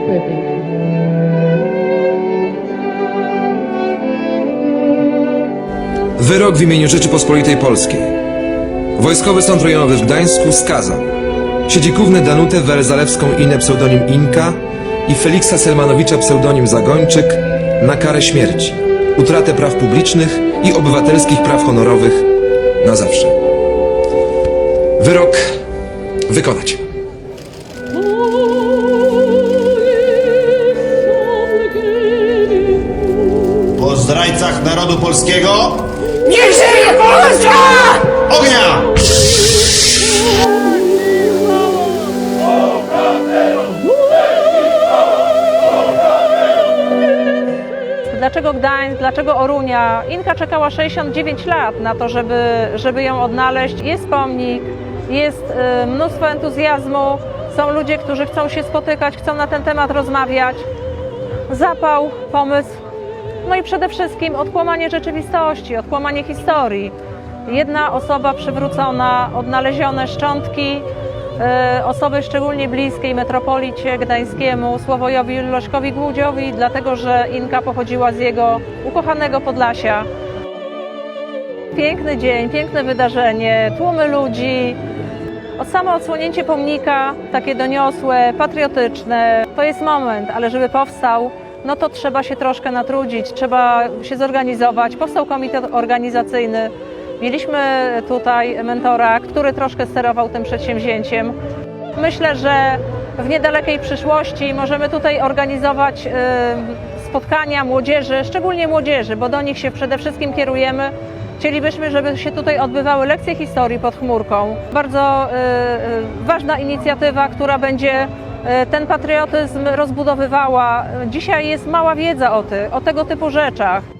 Pepe. Wyrok w imieniu Rzeczypospolitej Polskiej. Wojskowy Sąd Rejonowy w Gdańsku skazał Siedzikówny Danutę Welzalewską Inę pseudonim Inka i Feliksa Selmanowicza pseudonim Zagończyk na karę śmierci, utratę praw publicznych i obywatelskich praw honorowych na zawsze. Wyrok wykonać. Zdrajcach narodu polskiego Niech żyje Polska! ognia! Dlaczego Gdańsk, dlaczego Orunia? Inka czekała 69 lat na to, żeby, żeby ją odnaleźć. Jest pomnik, jest y, mnóstwo entuzjazmu, są ludzie, którzy chcą się spotykać, chcą na ten temat rozmawiać. Zapał, pomysł, no i przede wszystkim odkłamanie rzeczywistości, odkłamanie historii. Jedna osoba przywrócona, odnalezione szczątki, e, osoby szczególnie bliskiej metropolicie gdańskiemu, Sławojowi Leszkowi Głudziowi, dlatego że Inka pochodziła z jego ukochanego Podlasia. Piękny dzień, piękne wydarzenie, tłumy ludzi. Od samo odsłonięcie pomnika, takie doniosłe, patriotyczne, to jest moment, ale żeby powstał, no to trzeba się troszkę natrudzić, trzeba się zorganizować. Powstał komitet organizacyjny. Mieliśmy tutaj mentora, który troszkę sterował tym przedsięwzięciem. Myślę, że w niedalekiej przyszłości możemy tutaj organizować y, spotkania młodzieży, szczególnie młodzieży, bo do nich się przede wszystkim kierujemy. Chcielibyśmy, żeby się tutaj odbywały lekcje historii pod chmurką. Bardzo y, y, ważna inicjatywa, która będzie ten patriotyzm rozbudowywała. Dzisiaj jest mała wiedza o, ty, o tego typu rzeczach.